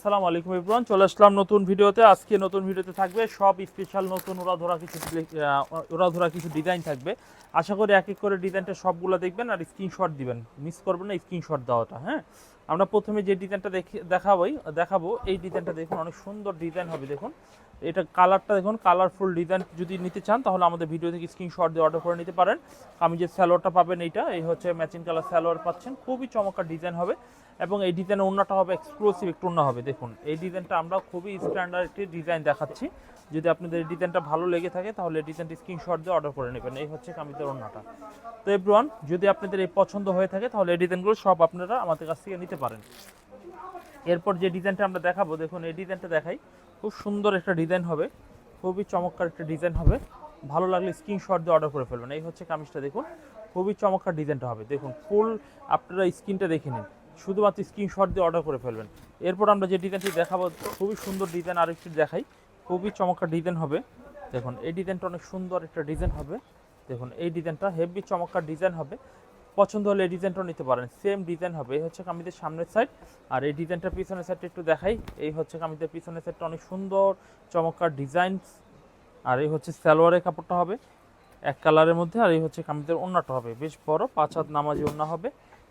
আসসালামু আলাইকুম ইব্রান চলে আসলাম নতুন ভিডিওতে। আজকে নতুন ভিডিওতে থাকবে, সব স্পেশাল নতুন ওরা ধরা কিছু ওরা ধরা কিছু ডিজাইন থাকবে। আশা করি এক এক করে ডিজাইনটা সবগুলো দেখবেন আর স্ক্রিনশট দিবেন। মিস করবেন না স্ক্রিনশট দেওয়াটা হ্যাঁ? আমরা প্রথমে যে ডিজাইনটা দেখি দেখাবোই, দেখাবো, এই ডিজাইনটা দেখুন, অনেক সুন্দর ডিজাইন হবে, দেখুন। এটা কালারটা দেখুন কালারফুল ডিজাইন যদি নিতে চান, তাহলে আমাদের ভিডিও থেকে স্ক্রিনশট দিয়ে অর্ডার করে নিতে পারেন। আমি যে স্যালোয়ারটা পাবেন এইটা, এই হচ্ছে ম্যাচিং কালার স্যালোয়ার পাচ্ছেন। খুবই চমৎকার ডিজাইন হবে। এবং এই ডিজাইনের অন্যটা হবে এক্সক্লুসিভ একটু অন্য হবে, দেখুন। এই ডিজাইনটা আমরা খুবই স্ট্যান্ডার্ড একটি ডিজাইন দেখাচ্ছি। যদি আপনাদের এই ডিজাইনটা ভালো লেগে থাকে, তাহলে ডিজাইনটি স্ক্রিনশট দিয়ে অর্ডার করে নেবেন। এই হচ্ছে কামিজের অন্যটা তো এভরিওয়ান যদি আপনাদের এই পছন্দ হয়ে থাকে, তাহলে এই ডিজাইনগুলো সব আপনারা আমাদের কাছ থেকে নিতে পারেন। এরপর যে ডিজাইনটা আমরা দেখাবো, দেখুন, এই ডিজাইনটা দেখাই। খুব সুন্দর একটা ডিজাইন হবে। খুবই চমৎকার একটা ডিজাইন হবে। ভালো লাগলে স্ক্রিনশট দিয়ে অর্ডার করে ফেলবেন। এই হচ্ছে কামিজটা, দেখুন। খুবই চমৎকার ডিজাইনটা হবে। দেখুন ফুল আপনারা স্ক্রিনটা দেখে নিন। শুধুমাত্র স্ক্রিনশট দিয়ে অর্ডার করে ফেলবেন। এরপর আমরা যে ডিজাইনটি দেখাবো, খুবই সুন্দর ডিজাইন আর একটু দেখাই। খুবই চমৎকার ডিজাইন হবে। দেখুন, এই ডিজাইনটা অনেক সুন্দর একটা ডিজাইন হবে। দেখুন, এই ডিজাইনটা হেভি চমৎকার ডিজাইন হবে। পছন্দ হলে এই ডিজাইনটাও নিতে পারেন। সেম ডিজাইন হবে। এই হচ্ছে কামিজের সামনের সাইড আর এই ডিজাইনটার পিছনের সাইডটা একটু দেখাই। এই হচ্ছে কামিজের পিছনের সাইডটা অনেক সুন্দর, চমৎকার ডিজাইন আর এই হচ্ছে সালোয়ারের কাপড়টা হবে। এক কালারের মধ্যে। আর এই হচ্ছে কামিজের ওন্নাটা হবে। বেশ বড়, পাঁচ হাত নামাজি ওন্না হবে।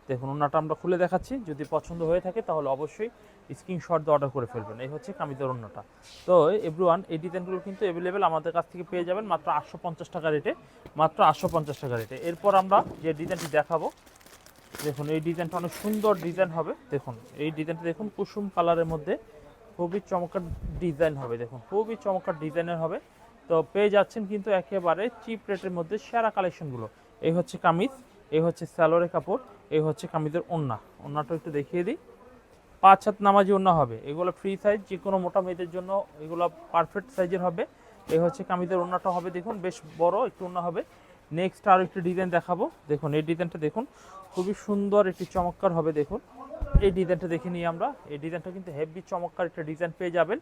দেখুন ওন্নাটা আমরা খুলে দেখাচ্ছি। যদি পছন্দ হয়ে থাকে, তাহলে অবশ্যই স্ক্রিনশট দিয়ে অর্ডার করে ফেলবেন। এই হচ্ছে কামিজের ওন্নাটা তো এভরিওয়ান এই ডিজাইনগুলো কিন্তু অ্যাভেলেবেল আমাদের কাছ থেকে পেয়ে যাবেন মাত্র আটশো পঞ্চাশ টাকা রেটে মাত্র আটশো পঞ্চাশ টাকা রেটে এরপর আমরা যে ডিজাইনটি দেখাবো, দেখুন, এই ডিজাইনটা অনেক সুন্দর ডিজাইন হবে। দেখুন, এই ডিজাইনটা দেখুন, কুসুম কালারের মধ্যে খুবই চমৎকার ডিজাইন হবে। দেখুন, খুবই চমৎকার ডিজাইনের হবে। তো, পেয়ে যাচ্ছেন কিন্তু একেবারে চিপ রেটের মধ্যে সেরা কালেকশনগুলো এই হচ্ছে কামিজ। এই হচ্ছে স্যালোরের কাপড়, এই হচ্ছে কামিজের ওন্না। ওন্নাটা একটু দেখিয়ে দিই। পাঁচ হাত নামাজি ওন্না হবে। এগুলো ফ্রি সাইজ যে কোনো মোটা মেয়েদের জন্য এগুলো পারফেক্ট সাইজের হবে। এই হচ্ছে কামিজের ওন্নাটা হবে, দেখুন, বেশ বড় একটু ওন্না হবে। নেক্সট আর একটি ডিজাইন দেখাবো। দেখুন, এই ডিজাইনটা দেখুন, খুবই সুন্দর একটি চমৎকার হবে, দেখুন। এই ডিজাইনটা দেখে নিই আমরা। এই ডিজাইনটা কিন্তু হেভি চমৎকার একটা ডিজাইন পেয়ে যাবেন।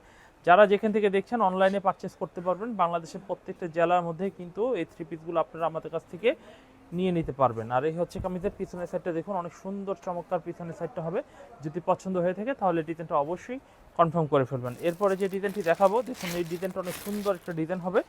যারা যেখান থেকে দেখছেন অনলাইনে পারচেস করতে পারবেন। বাংলাদেশের প্রত্যেকটা জেলার মধ্যে কিন্তু এই থ্রি পিসগুলো আপনারা আমাদের কাছ থেকে নিয়ে নিতে পারবেন। আর এই হচ্ছে কামিজের পিছনের সাইডটা দেখুন, অনেক সুন্দর চমৎকার পিছনের সাইডটা হবে। যদি পছন্দ হয়ে থাকে তাহলে ডিজাইনটা অবশ্যই কনফার্ম করে ফেলবেন। এরপরে যে ডিজাইনটি দেখাবো, দেখুন এই ডিজাইনটা অনেক সুন্দর একটা ডিজাইন হবে।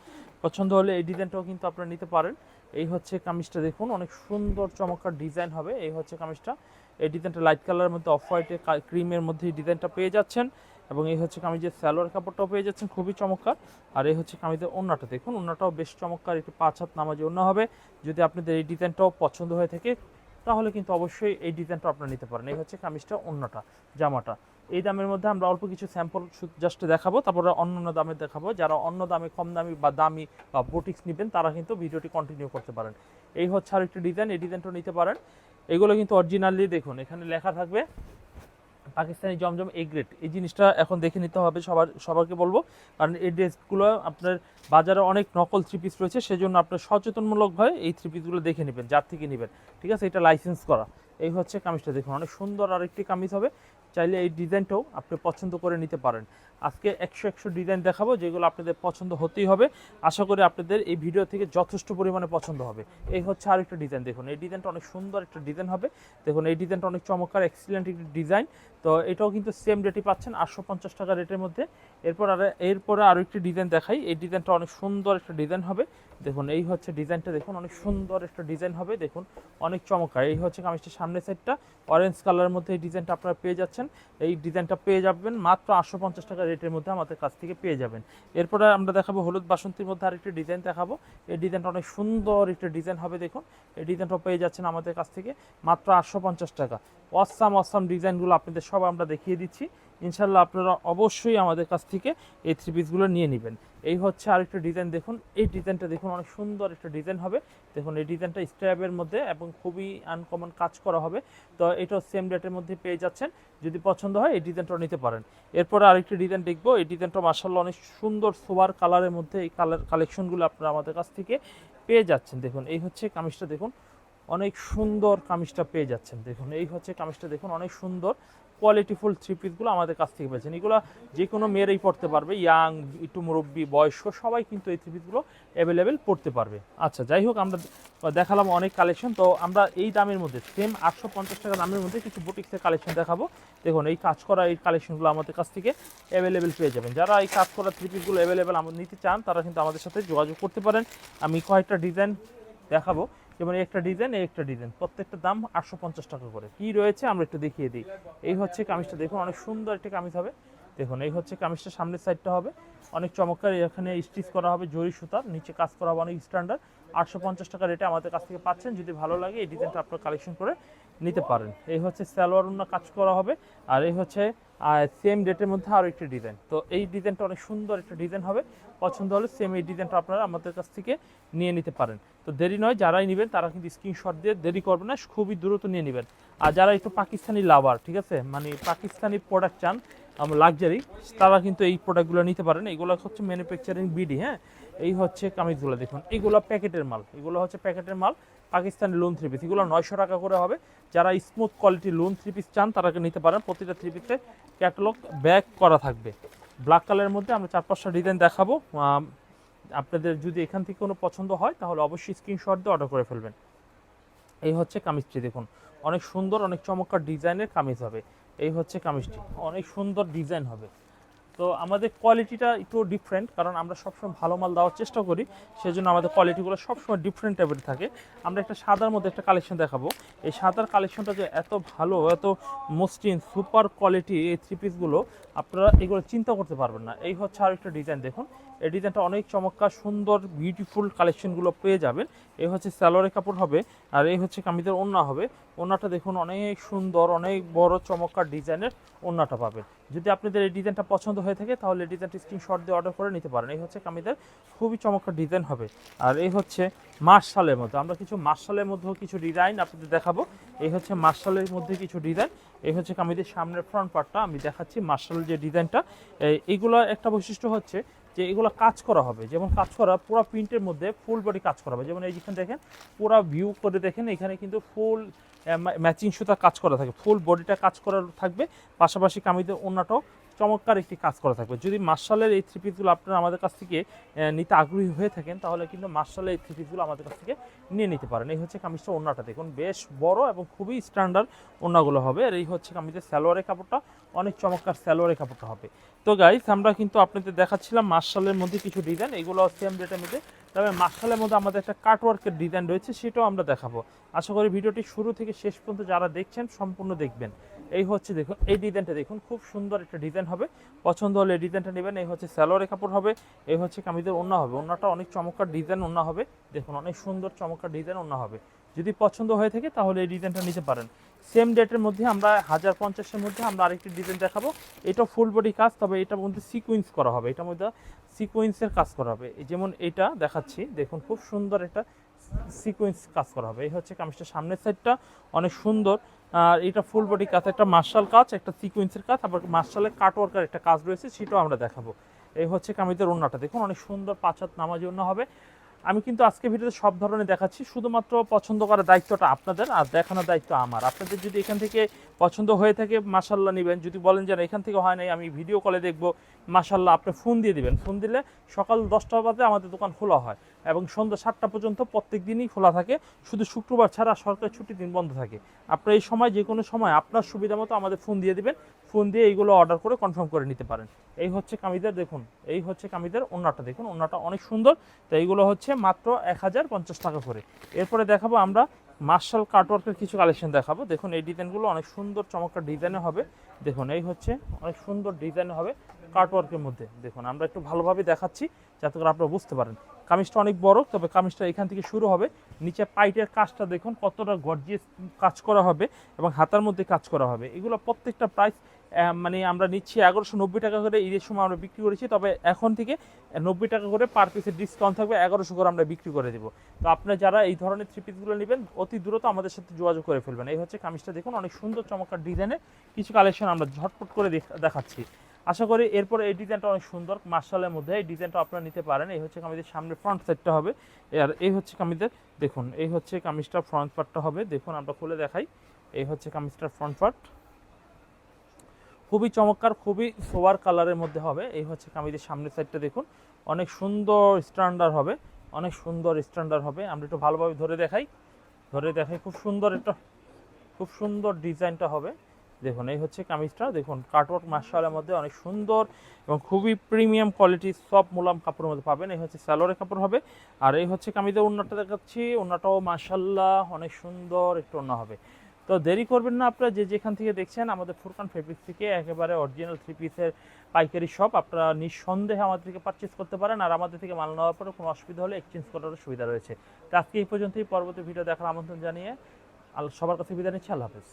পছন্দ হলে এই ডিজাইনটাও কিন্তু আপনারা নিতে পারেন। এই হচ্ছে কামিজটা দেখুন, অনেক সুন্দর চমৎকার ডিজাইন হবে। এই হচ্ছে কামিজটা। এই ডিজাইনটা লাইট কালারের মধ্যে অফ হোয়াইটে ক্রিমের মধ্যে এই ডিজাইনটা পেয়ে যাচ্ছেন। এবং এই হচ্ছে কামিজের স্যালোয়ার কাপড়টাও পেয়ে যাচ্ছেন, খুবই চমৎকার। আর এই হচ্ছে কামিজের ওন্নাটা, দেখুন, ওন্নাটাও বেশ চমৎকার, একটি পাঁচ হাত নামাজি ওন্না হবে। যদি আপনাদের এই ডিজাইনটাও পছন্দ হয়ে থাকে, তাহলে কিন্তু অবশ্যই এই ডিজাইনটা আপনারা নিতে পারেন। এই হচ্ছে কামিজটা অন্যটা জামাটা। এই দামের মধ্যে আমরা অল্প কিছু স্যাম্পল জাস্ট দেখাবো, তারপরে অন্য অন্য দামে দেখাবো। যারা অন্য দামে, কম দামি বা দামি বা বুটিক্স নেবেন, তারা কিন্তু ভিডিওটি কন্টিনিউ করতে পারেন। এই হচ্ছে আর একটি ডিজাইন, এই ডিজাইনটাও নিতে পারেন। এগুলো কিন্তু অরিজিনালি দেখুন, এখানে লেখা থাকবে পাকিস্তানি জমজম এ গ্রেড এই জিনিসটা এখন দেখে নিতে হবে সবার, সবাইকে বলব। কারণ এই ড্রেসগুলো আপনার বাজারে অনেক নকল থ্রি পিস রয়েছে, সেজন্য আপনার সচেতনমূলকভাবে এই থ্রি পিসগুলো দেখে নেবেন, যার থেকে নেবেন। ঠিক আছে? এটা লাইসেন্স করা। এই হচ্ছে কামিজটা দেখুন, অনেক সুন্দর আরেকটি কামিজ হবে। চাইলে এই ডিজাইনটাও আপনি পছন্দ করে নিতে পারেন। আজকে একশো একশো ডিজাইন দেখাবো, যেগুলো আপনাদের পছন্দ হতেই হবে। আশা করি আপনাদের এই ভিডিও থেকে যথেষ্ট পরিমাণে পছন্দ হবে। এই হচ্ছে আরেকটা ডিজাইন দেখুন, এই ডিজাইনটা অনেক সুন্দর একটা ডিজাইন হবে। দেখুন, এই ডিজাইনটা অনেক চমৎকার এক্সিলেন্ট একটি ডিজাইন তো এটাও কিন্তু সেম রেটই পাচ্ছেন, আটশো পঞ্চাশ টাকা রেটের মধ্যে। এরপর আর, এরপরে আরও একটি ডিজাইন দেখাই। এই ডিজাইনটা অনেক সুন্দর একটা ডিজাইন হবে। দেখুন, এই হচ্ছে ডিজাইনটা দেখুন, অনেক সুন্দর একটা ডিজাইন হবে। দেখুন, অনেক চমৎকার। এই হচ্ছে কামিজটা সামনের সাইডটা অরেঞ্জ কালারের মধ্যে এই ডিজাইনটা আপনারা পেয়ে যাচ্ছেন। এই ডিজাইনটা পেয়ে যাবেন মাত্র আটশো পঞ্চাশ টাকা রেটের মধ্যে আমাদের কাছ থেকে পেয়ে যাবেন। এরপরে আমরা দেখাবো হলুদ বাসন্তীর মধ্যে আরেকটি ডিজাইন দেখাবো। এই ডিজাইনটা অনেক সুন্দর একটি ডিজাইন হবে, দেখুন। এই ডিজাইনটা পেয়ে যাচ্ছেন আমাদের কাছ থেকে মাত্র আটশো পঞ্চাশ টাকা। অসাম অসাম ডিজাইনগুলো আপনাদের সব আমরা দেখিয়ে দিচ্ছি। ইনশাল্লাহ আপনারা অবশ্যই আমাদের কাছ থেকে এই থ্রি পিসগুলো নিয়ে নেবেন। এই হচ্ছে আরেকটা ডিজাইন দেখুন। এই ডিজাইনটা দেখুন, অনেক সুন্দর একটা ডিজাইন হবে। দেখুন, এই ডিজাইনটা স্ট্র্যাপের মধ্যে এবং খুবই আনকমন কাজ করা হবে। তো এটাও সেম রেটের মধ্যে পেয়ে যাচ্ছেন। যদি পছন্দ হয়, এই ডিজাইনটাও নিতে পারেন। এরপরে আরেকটি ডিজাইন দেখব। এই ডিজাইনটা মার্শাল্লাহ অনেক সুন্দর সোয়ার কালারের মধ্যে এই কালার কালেকশনগুলো আপনারা আমাদের কাছ থেকে পেয়ে যাচ্ছেন। দেখুন, এই হচ্ছে কামিজটা দেখুন। অনেক সুন্দর কামিজটা পেয়ে যাচ্ছেন। দেখুন, এই হচ্ছে কামিজটা দেখুন, অনেক সুন্দর। কোয়ালিটিফুল থ্রি পিসগুলো আমাদের কাছ থেকে পেয়েছেন। এগুলো যে কোনো মেয়েরাই পড়তে পারবে ইয়াং একটু মুরব্বী, বয়স্ক, সবাই কিন্তু এই থ্রি পিসগুলো অ্যাভেলেবেল পড়তে পারবে। আচ্ছা যাই হোক, আমরা দেখালাম অনেক কালেকশন তো আমরা এই দামের মধ্যে সেম আটশো পঞ্চাশ টাকা দামের মধ্যে কিছু বুটিক্সের কালেকশন দেখাবো। দেখুন, এই কাজ করা এই কালেকশনগুলো আমাদের কাছ থেকে অ্যাভেলেবেল পেয়ে যাবেন। যারা এই কাজ করা থ্রি পিসগুলো অ্যাভেলেবেল নিতে চান, তারা কিন্তু আমাদের সাথে যোগাযোগ করতে পারেন। আমি কয়েকটা ডিজাইন দেখাবো। যেমন একটা ডিজাইন এই একটা ডিজাইন প্রত্যেকটা দাম আটশো পঞ্চাশ টাকা করে কি রয়েছে আমরা একটু দেখিয়ে দিই। এই হচ্ছে কামিজটা। দেখুন, অনেক সুন্দর একটা কামিজ হবে। দেখুন, এই হচ্ছে কামিজটা সামনের সাইডটা হবে। অনেক চমৎকার, এখানে স্টিচ করা হবে জরি সুতার নিচে কাজ করা হবে অনেক স্ট্যান্ডার্ড আটশো পঞ্চাশ টাকা রেটে আমাদের কাছ থেকে পাচ্ছেন। যদি ভালো লাগে, এই ডিজাইনটা আপনারা কালেকশন করে নিতে পারেন। এই হচ্ছে স্যালোয়ার কাজ করা হবে। আর এই হচ্ছে সেম ডেটের মধ্যে আরও একটি ডিজাইন তো এই ডিজাইনটা অনেক সুন্দর একটা ডিজাইন হবে। পছন্দ হলে সেম এই ডিজাইনটা আপনারা আমাদের কাছ থেকে নিয়ে নিতে পারেন। তো দেরি নয়, যারাই নেবেন তারা কিন্তু স্ক্রিনশট দিয়ে দেরি করবে না, খুবই দ্রুত নিয়ে নেবেন। আর যারা একটু পাকিস্তানি লাভার ঠিক আছে মানে পাকিস্তানি প্রোডাক্ট চান লাক্সারি তারা কিন্তু এই প্রোডাক্টগুলো নিতে পারেন। এগুলো হচ্ছে ম্যানুফ্যাকচারিং বিডি হ্যাঁ? এই হচ্ছে কামিজগুলো দেখুন। এগুলো প্যাকেটের মাল। এগুলো হচ্ছে প্যাকেটের মাল। পাকিস্তানি লোন থ্রি পিস এগুলো নয়শো টাকা করে হবে। যারা স্মুথ কোয়ালিটির লোন থ্রি পিস চান, তারা নিতে পারেন। প্রতিটা থ্রি পিসে ক্যাটালগ ব্যাক করা থাকবে। ব্ল্যাক কালারের মধ্যে আমরা চার পাঁচটা ডিজাইন দেখাবো। আপনাদের যদি এখান থেকে কোনো পছন্দ হয়, তাহলে অবশ্যই স্ক্রিনশট দিয়ে অর্ডার করে ফেলবেন। এই হচ্ছে কামিজটি দেখুন। অনেক সুন্দর, অনেক চমৎকার ডিজাইনের কামিজ হবে। এই হচ্ছে কামিজটি। অনেক সুন্দর ডিজাইন হবে। তো আমাদের কোয়ালিটিটা একটু ডিফারেন্ট কারণ আমরা সবসময় ভালো মাল দেওয়ার চেষ্টা করি, সেজন্য আমাদের কোয়ালিটিগুলো সবসময় ডিফারেন্ট টাইপের থাকে। আমরা একটা সাদার মধ্যে একটা কালেকশন দেখাবো। এই সাদার কালেকশনটা যে এত ভালো, এত মসৃণ সুপার কোয়ালিটি এই থ্রি পিসগুলো আপনারা এগুলো চিন্তা করতে পারবেন না। এই হচ্ছে আর একটা ডিজাইন দেখুন। এই ডিজাইনটা অনেক চমৎকার, সুন্দর বিউটিফুল কালেকশনগুলো পেয়ে যাবেন। এই হচ্ছে স্যালোয়ারের কাপড় হবে, আর এই হচ্ছে কামিজের ওড়না হবে। ওড়নাটা দেখুন অনেক সুন্দর, অনেক বড় চমৎকার ডিজাইনের ওড়নাটা পাবেন। যদি আপনাদের এই ডিজাইনটা পছন্দ হয়ে থাকে, তাহলে এই ডিজাইনটি স্ক্রিনশট দিয়ে অর্ডার করে নিতে পারেন। এই হচ্ছে কামিদের খুবই চমৎকার ডিজাইন হবে। আর এই হচ্ছে মার্শালের মধ্যে। আমরা কিছু মার্শালের মধ্যেও কিছু ডিজাইন আপনাদের দেখাবো। এই হচ্ছে মার্শালের মধ্যে কিছু ডিজাইন এই হচ্ছে কামিদের সামনের ফ্রন্ট পার্টটা আমি দেখাচ্ছি মার্শালের যে ডিজাইনটা এইগুলো একটা বৈশিষ্ট্য হচ্ছে যে এগুলো কাজ করা হবে। যেমন কাজ করা, পুরো প্রিন্টের মধ্যে ফুল বডি কাজ করা হবে। যেমন এই যেখানে দেখেন, পুরো ভিউ করে দেখেন, এখানে কিন্তু ফুল ম্যাচিং সুতা কাজ করা থাকে। ফুল বডিটা কাজ করা থাকবে। পাশাপাশি কামিজের অন্যটাও চমৎকার একটি কাজ করা থাকবে। যদি মার্শালের এই থ্রি পিসগুলো আপনারা আমাদের কাছ থেকে নিতে আগ্রহী হয়ে থাকেন, তাহলে কিন্তু মার্শালের এই থ্রি পিসগুলো আমাদের কাছ থেকে নিয়ে নিতে পারেন। এই হচ্ছে কামিজটা ওড়নাটা। দেখুন, বেশ বড় এবং খুবই স্ট্যান্ডার্ড ওড়নাগুলো হবে। আর এই হচ্ছে কামিজের সালোয়ারের কাপড়টা। অনেক চমৎকার সালোয়ারের কাপড়টা হবে। তো গাইস আমরা কিন্তু আপনাদের দেখাচ্ছিলাম মার্শালের মধ্যে কিছু ডিজাইন এগুলো সেম রেটের মধ্যে। তবে মার্শালের মধ্যে আমাদের একটা কাটওয়ার্কের ডিজাইন রয়েছে, সেটাও আমরা দেখাবো। আশা করি ভিডিওটি শুরু থেকে শেষ পর্যন্ত যারা দেখছেন, সম্পূর্ণ দেখবেন। এই হচ্ছে দেখুন, এই ডিজাইনটা দেখুন, খুব সুন্দর একটা ডিজাইন হবে। পছন্দ হলে এই ডিজাইনটা নেবেন, এই হচ্ছে স্যালোয়ারে কাপড় হবে, এই হচ্ছে কামিজের ওন্না হবে। ওন্নাটা অনেক চমৎকার ডিজাইন ওন্না হবে। দেখুন, অনেক সুন্দর চমৎকার ডিজাইন ওন্না হবে। যদি পছন্দ হয়ে থাকে তাহলে এই ডিজাইনটা নিতে পারেন। সেম ডেটের মধ্যে আমরা হাজার পঞ্চাশের মধ্যে আমরা আরেকটি ডিজাইন দেখাবো। এটা ফুল বডি কাজ, তবে এটার মধ্যে সিকুয়েন্স করা হবে। এটার মধ্যে সিকুয়েন্সের কাজ করা হবে। যেমন এটা দেখাচ্ছি, দেখুন, খুব সুন্দর একটা সিকুয়েন্স কাজ করা হবে। এই হচ্ছে কামিজটা সামনের সাইডটা অনেক সুন্দর। আর এটা ফুল বডি কাজ, একটা মার্শাল কাজ, একটা সিকোয়েন্সের কাজ, আবার মার্শালের কাটওয়ার্কার একটা কাজ রয়েছে, সেটাও আমরা দেখাবো। এই হচ্ছে কামিজের ওন্নাটা দেখুন, অনেক সুন্দর পাঁচাত নামাজ অন্য হবে। আমি কিন্তু আজকে ভিডিওতে সব ধরনের দেখাচ্ছি, শুধুমাত্র পছন্দ করার দায়িত্বটা আপনাদের আর দেখানোর দায়িত্ব আমার। আপনাদের যদি এখান থেকে পছন্দ হয়ে থাকে মাসাল্লাহ নেবেন। যদি বলেন যে এখান থেকে হয় নাই, আমি ভিডিও কলে দেখব মাসাল্লাহ আপনি ফোন দিয়ে দিবেন। ফোন দিলে সকাল দশটা বাজে আমাদের দোকান খোলা হয় এবং সন্ধ্যা সাতটা পর্যন্ত প্রত্যেক দিনই খোলা থাকে। শুধু শুক্রবার ছাড়া সরকারি ছুটির দিন বন্ধ থাকে। আপনার এই সময় যে কোনো সময় আপনার সুবিধা মতো আমাদের ফোন দিয়ে দিবেন। ফোন দিয়ে এইগুলো অর্ডার করে কনফার্ম করে নিতে পারেন। এই হচ্ছে কামিদের দেখুন, এই হচ্ছে কামিদের ওন্নাটা, দেখুন, ওন্নাটা অনেক সুন্দর। তো এইগুলো হচ্ছে মাত্র এক হাজার পঞ্চাশ টাকা করে। এরপরে দেখাবো আমরা মার্শাল কাটওয়ার্কের কিছু কালেকশন দেখাবো। দেখুন, এই ডিজাইনগুলো অনেক সুন্দর, চমৎকার ডিজাইনে হবে। দেখুন, এই হচ্ছে অনেক সুন্দর ডিজাইন হবে কাটওয়ার্কের মধ্যে। দেখুন, আমরা একটু ভালোভাবে দেখাচ্ছি, যাতে করে আপনারা বুঝতে পারেন। কামিজটা অনেক বড়, তবে কামিজটা এখান থেকে শুরু হবে। নিচে পাইটের কাজটা দেখুন, কতটা গর্জিয়াস কাজ করা হবে এবং হাতার মধ্যে কাজ করা হবে। এগুলো প্রত্যেকটা প্রাইস মানে আমরা নিচ্ছি এগারোশো নব্বই টাকা করে ঈদের সময় আমরা বিক্রি করেছি, তবে এখন থেকে নব্বই টাকা করে পার পিসের ডিসকাউন্ট থাকবে, এগারোশো করে আমরা বিক্রি করে দেবো। তো আপনারা যারা এই ধরনের থ্রি পিসগুলো নেবেন, অতি দ্রুত আমাদের সাথে যোগাযোগ করে ফেলবেন। এই হচ্ছে কামিজটা দেখুন, অনেক সুন্দর চমৎকার ডিজাইনের কিছু কালেকশন আমরা ঝটপট করে দেখাচ্ছি। আশা করি এরপরে এই ডিজাইনটা অনেক সুন্দর, মার্শালের মধ্যে। এই ডিজাইনটা আপনারা নিতে পারেন। এই হচ্ছে কামিজের সামনে ফ্রন্ট সাইডটা হবে। আর এই হচ্ছে কামিজের, দেখুন, এই হচ্ছে কামিজটার ফ্রন্ট পার্টটা হবে। দেখুন, আমরা খুলে দেখাই। এই হচ্ছে কামিজটার ফ্রন্ট পার্ট খুবই চমৎকার, খুবই সোয়ার কালারের মধ্যে হবে। এই হচ্ছে কামিজের সামনের সাইডটা দেখুন। অনেক সুন্দর স্ট্যান্ডার্ড হবে। অনেক সুন্দর স্ট্যান্ডার্ড হবে। আমরা একটু ভালোভাবে ধরে দেখাই। ধরে দেখাই, খুব সুন্দর একটা, খুব সুন্দর ডিজাইনটা হবে। দেখুন, এই হচ্ছে কামিজটা। দেখুন কাটওয়ার্ক মার্শালের মধ্যে অনেক সুন্দর এবং খুবই প্রিমিয়াম কোয়ালিটি সব মুলাম কাপড়ের মধ্যে পাবেন। এই হচ্ছে স্যালোরের কাপড় হবে। আর এই হচ্ছে কামিজের উন্নাটা দেখাচ্ছি। উন্নাটাও মার্শাল্লাহ অনেক সুন্দর একটু ওন্না হবে। তো দেরি করবেন না আপনারা, যে যেখান থেকে দেখছেন, আমাদের ফুরকান ফেব্রিক থেকে একেবারে অরিজিনাল থ্রি পিসের পাইকারি শপ আপনারা নিঃসন্দেহে আমাদের থেকে পারচেস করতে পারেন। আর আমাদের থেকে মাল নেওয়ার পরে কোনো অসুবিধা হলে এক্সচেঞ্জ করার সুবিধা রয়েছে। তো আজকে এই পর্যন্তই। পরবর্তী ভিডিও দেখার আমন্ত্রণ জানিয়ে সবার কাছে বিদায় নিচ্ছি। আল্লাহ হাফেজ।